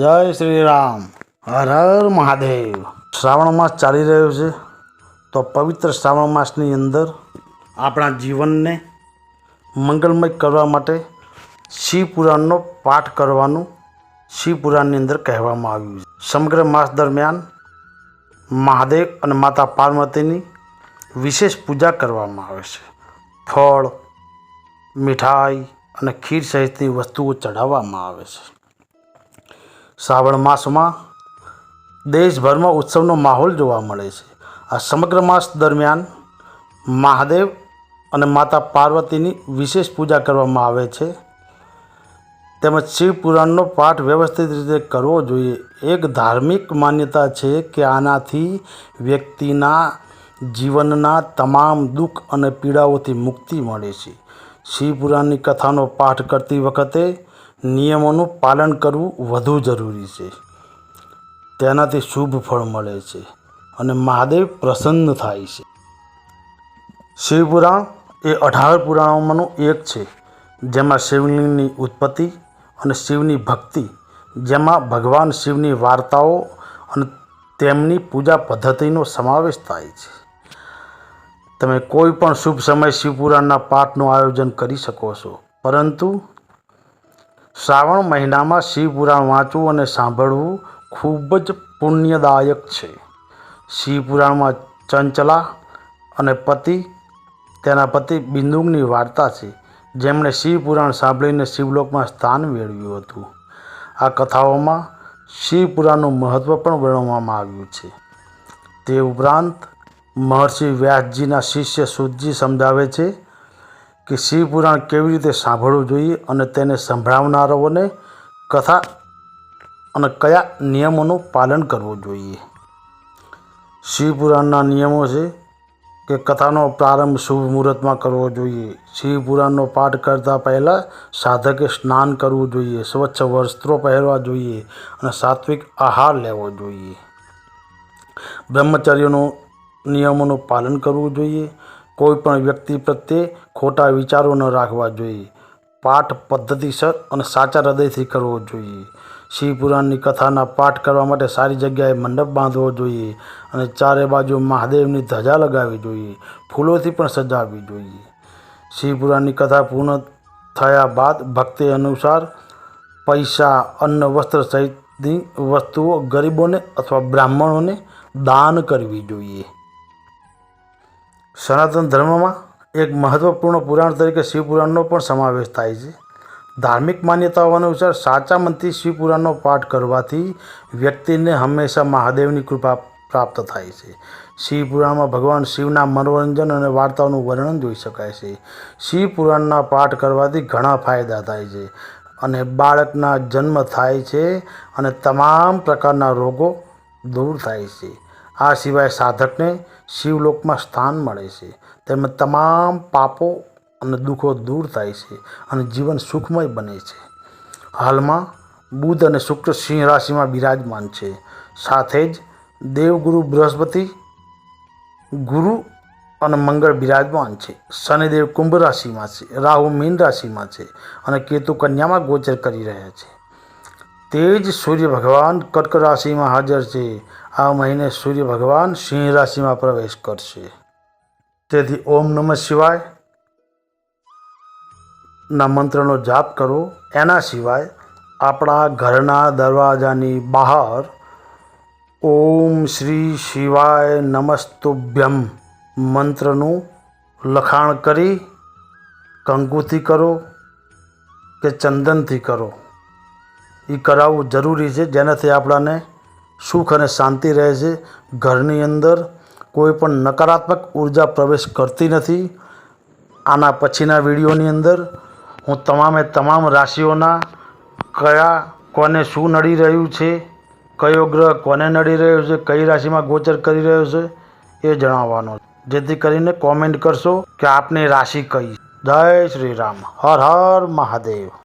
જય શ્રી રામ. હર હર મહાદેવ. શ્રાવણ માસ ચાલી રહ્યો છે. તો પવિત્ર શ્રાવણ માસની અંદર આપણા જીવનને મંગલમય કરવા માટે શિવ પુરાણનો પાઠ કરવાનું શિવ પુરાણની અંદર કહેવામાં આવ્યું છે. સમગ્ર માસ દરમિયાન મહાદેવ અને માતા પાર્વતીની વિશેષ પૂજા કરવામાં આવે છે. ફળ, મીઠાઈ અને ખીર સહિતની વસ્તુઓ ચઢાવવામાં આવે છે. શ્રાવણ માસમાં દેશભરમાં ઉત્સવનો માહોલ જોવા મળે છે. આ સમગ્ર માસ દરમિયાન મહાદેવ અને માતા પાર્વતીની વિશેષ પૂજા કરવામાં આવે છે. તેમજ શિવ પુરાણનો પાઠ વ્યવસ્થિત રીતે કરવો જોઈએ. એક ધાર્મિક માન્યતા છે કે આનાથી વ્યક્તિના જીવનના તમામ દુઃખ અને પીડાઓથી મુક્તિ મળે છે. શિવ પુરાણની કથાનો પાઠ કરતી વખતે નિયમોનું પાલન કરવું વધુ જરૂરી છે. તેનાથી શુભ ફળ મળે છે અને મહાદેવ પ્રસન્ન થાય છે. શિવપુરાણ એ અઢાર પુરાણોમાંનું એક છે, જેમાં શિવલિંગની ઉત્પત્તિ અને શિવની ભક્તિ, જેમાં ભગવાન શિવની વાર્તાઓ અને તેમની પૂજા પદ્ધતિનો સમાવેશ થાય છે. તમે કોઈ પણ શુભ સમયે શિવપુરાણના પાઠનું આયોજન કરી શકો છો, પરંતુ શ્રાવણ મહિનામાં શિવપુરાણ વાંચવું અને સાંભળવું ખૂબ જ પુણ્યદાયક છે. શિવપુરાણમાં ચંચલા અને પતિ, તેના પતિ બિંદુંગની વાર્તા છે, જેમણે શિવપુરાણ સાંભળીને શિવલોકમાં સ્થાન મેળવ્યું હતું. આ કથાઓમાં શિવપુરાણનું મહત્ત્વ પણ વર્ણવવામાં આવ્યું છે. તે ઉપરાંત, મહર્ષિ વ્યાસજીના શિષ્ય સુતજી સમજાવે છે કે શિવપુરાણ કેવી રીતે સાંભળવું જોઈએ અને તેને સંભળાવનારાઓને કથા અને કયા નિયમોનું પાલન કરવું જોઈએ? શિવપુરાણના નિયમો છે કે કથાનો પ્રારંભ શુભ મુહૂર્તમાં કરવો જોઈએ. શિવપુરાણનો પાઠ કરતાં પહેલાં સાધકે સ્નાન કરવું જોઈએ, સ્વચ્છ વસ્ત્રો પહેરવા જોઈએ અને સાત્વિક આહાર લેવો જોઈએ. બ્રહ્મચર્યનું નિયમોનું પાલન કરવું જોઈએ. કોઈ પણ વ્યક્તિ પ્રત્યે ખોટા વિચારો ન રાખવા જોઈએ. પાઠ પદ્ધતિસર અને સાચા હૃદયથી કરવો જોઈએ. શિવપુરાણની કથાના પાઠ કરવા માટે સારી જગ્યાએ મંડપ બાંધવો જોઈએ અને ચારે બાજુ મહાદેવની ધજા લગાવવી જોઈએ, ફૂલોથી પણ સજાવવી જોઈએ. શિવપુરાણની કથા પૂર્ણ થયા બાદ ભક્તિ અનુસાર પૈસા, અન્ન, વસ્ત્ર સહિતની વસ્તુઓ ગરીબોને અથવા બ્રાહ્મણોને દાન કરવી જોઈએ. સનાતન ધર્મમાં એક મહત્ત્વપૂર્ણ પુરાણ તરીકે શિવપુરાણનો પણ સમાવેશ થાય છે. ધાર્મિક માન્યતાઓ અનુસાર સાચા મનથી શિવપુરાણનો પાઠ કરવાથી વ્યક્તિને હંમેશા મહાદેવની કૃપા પ્રાપ્ત થાય છે. શિવપુરાણમાં ભગવાન શિવના મનોરંજન અને વાર્તાઓનું વર્ણન જોઈ શકાય છે. શિવપુરાણના પાઠ કરવાથી ઘણા ફાયદા થાય છે અને બાળકના જન્મ થાય છે અને તમામ પ્રકારના રોગો દૂર થાય છે. આ સિવાય સાધકને શિવલોકમાં સ્થાન મળે છે. તેમજ તમામ પાપો અને દુઃખો દૂર થાય છે અને જીવન સુખમય બને છે. હાલમાં બુધ અને શુક્ર સિંહ રાશિમાં બિરાજમાન છે. સાથે જ દેવગુરુ બૃહસ્પતિ, ગુરુ અને મંગળ બિરાજમાન છે. શનિદેવ કુંભ રાશિમાં છે, રાહુ મીન રાશિમાં છે અને કેતુ કન્યામાં ગોચર કરી રહ્યા છે. તે જ સૂર્ય ભગવાન કર્ક રાશિમાં હાજર છે. આ મહિને સૂર્ય ભગવાન સિંહ રાશિમાં પ્રવેશ કરશે. તેથી ઓમ નમઃ શિવાય. ના મંત્રનો જાપ કરો. એના સિવાય આપણા ઘરના દરવાજાની બહાર ઓમ શ્રી શિવાય નમસ્તુભ્યમ મંત્રનું લખાણ કરી, કંકુથી કરો કે ચંદનથી કરો. એ કરાવવું જરૂરી છે. જેનાથી આપણાને સુખ અને શાંતિ રહે છે. ઘરની અંદર કોઈ પણ નકારાત્મક ઊર્જા પ્રવેશ કરતી નથી. આના પછીના વિડીયોની અંદર હું તમામે તમામ રાશિઓના કયા કોને શું નડી રહ્યું છે, કયો ગ્રહ કોને નડી રહ્યો છે, કઈ રાશિમાં ગોચર કરી રહ્યો છે, એ જણાવવાનો જેથી કરીને કોમેન્ટ કરશો કે આપની રાશિ કઈ જય શ્રી રામ. હર હર મહાદેવ.